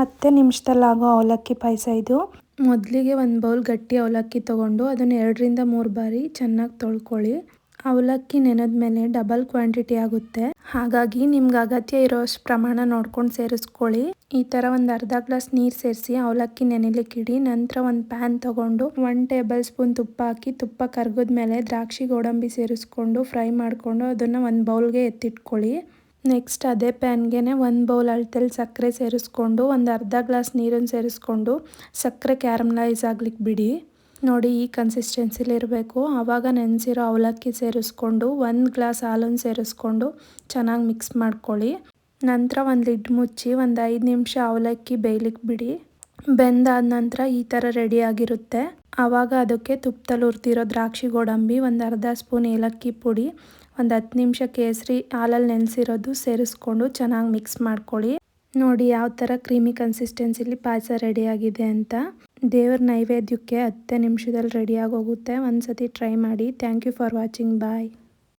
ಹತ್ತೇ ನಿಮಿಷದಲ್ಲಾಗೋ ಅವಲಕ್ಕಿ ಪಾಯಸ ಇದು. ಮೊದಲಿಗೆ ಒಂದು ಬೌಲ್ ಗಟ್ಟಿ ಅವಲಕ್ಕಿ ತೊಗೊಂಡು ಅದನ್ನು ಎರಡರಿಂದ ಮೂರು ಬಾರಿ ಚೆನ್ನಾಗಿ ತೊಳ್ಕೊಳ್ಳಿ. ಅವಲಕ್ಕಿ ನೆನೆದ ಮೇಲೆ ಡಬಲ್ ಕ್ವಾಂಟಿಟಿ ಆಗುತ್ತೆ. ಹಾಗಾಗಿ ನಿಮ್ಗೆ ಅಗತ್ಯ ಇರೋಷ್ಟು ಪ್ರಮಾಣ ನೋಡ್ಕೊಂಡು ಸೇರಿಸ್ಕೊಳ್ಳಿ. ಈ ಥರ ಒಂದು ಅರ್ಧ ಗ್ಲಾಸ್ ನೀರು ಸೇರಿಸಿ ಅವಲಕ್ಕಿ ನೆನೆಲಿಕ್ಕಿಡಿ ನಂತರ ಒಂದು ಪ್ಯಾನ್ ತೊಗೊಂಡು ಒನ್ ಟೇಬಲ್ ಸ್ಪೂನ್ ತುಪ್ಪ ಹಾಕಿ ತುಪ್ಪ ಕರ್ಗದ್ಮೇಲೆ ದ್ರಾಕ್ಷಿ ಗೋಡಂಬಿ ಸೇರಿಸ್ಕೊಂಡು ಫ್ರೈ ಮಾಡಿಕೊಂಡು ಅದನ್ನು ಒಂದು ಬೌಲ್ಗೆ ಎತ್ತಿಟ್ಕೊಳ್ಳಿ. ನೆಕ್ಸ್ಟ್ ಅದೇ ಪ್ಯಾನ್ಗೆ ಒಂದು ಬೌಲ್ ಅಳತೆಲಿ ಸಕ್ಕರೆ ಸೇರಿಸ್ಕೊಂಡು ಒಂದು ಅರ್ಧ ಗ್ಲಾಸ್ ನೀರನ್ನು ಸೇರಿಸ್ಕೊಂಡು ಸಕ್ಕರೆ ಕ್ಯಾರಮಲೈಸ್ ಆಗ್ಲಿಕ್ಕೆ ಬಿಡಿ. ನೋಡಿ ಈ ಕನ್ಸಿಸ್ಟೆನ್ಸಿಲಿ ಇರಬೇಕು. ಆವಾಗ ನೆನೆಸಿರೋ ಅವಲಕ್ಕಿ ಸೇರಿಸ್ಕೊಂಡು ಒಂದು ಗ್ಲಾಸ್ ಹಾಲನ್ನು ಸೇರಿಸ್ಕೊಂಡು ಚೆನ್ನಾಗಿ ಮಿಕ್ಸ್ ಮಾಡ್ಕೊಳ್ಳಿ. ನಂತರ ಒಂದು ಲಿಡ್ ಮುಚ್ಚಿ ಒಂದು ಐದು ನಿಮಿಷ ಅವಲಕ್ಕಿ ಬೇಯ್ಲಿಕ್ಕೆ ಬಿಡಿ. ಬೆಂದಾದ ನಂತರ ಈ ಥರ ರೆಡಿಯಾಗಿರುತ್ತೆ ಆವಾಗ ಅದಕ್ಕೆ ತುಪ್ಪದಲ್ಲಿ ಉರ್ತಿರೋ ದ್ರಾಕ್ಷಿ ಗೋಡಂಬಿ ಒಂದು ಅರ್ಧ ಸ್ಪೂನ್ ಏಲಕ್ಕಿ ಪುಡಿ ಒಂದು ಹತ್ತು ನಿಮಿಷ ಕೇಸರಿ ಹಾಲಲ್ಲಿ ನೆನೆಸಿರೋದು ಸೇರಿಸ್ಕೊಂಡು ಚೆನ್ನಾಗಿ ಮಿಕ್ಸ್ ಮಾಡ್ಕೊಳ್ಳಿ. ನೋಡಿ ಯಾವ ಥರ ಕ್ರೀಮಿ ಕನ್ಸಿಸ್ಟೆನ್ಸಿಲಿ ಪಾಯಸ ರೆಡಿಯಾಗಿದೆ ಅಂತ. ದೇವ್ರ ನೈವೇದ್ಯಕ್ಕೆ ಹತ್ತೇ ನಿಮಿಷದಲ್ಲಿ ರೆಡಿಯಾಗೋಗುತ್ತೆ ಒಂದು ಸತಿ ಟ್ರೈ ಮಾಡಿ. Thank you for watching bye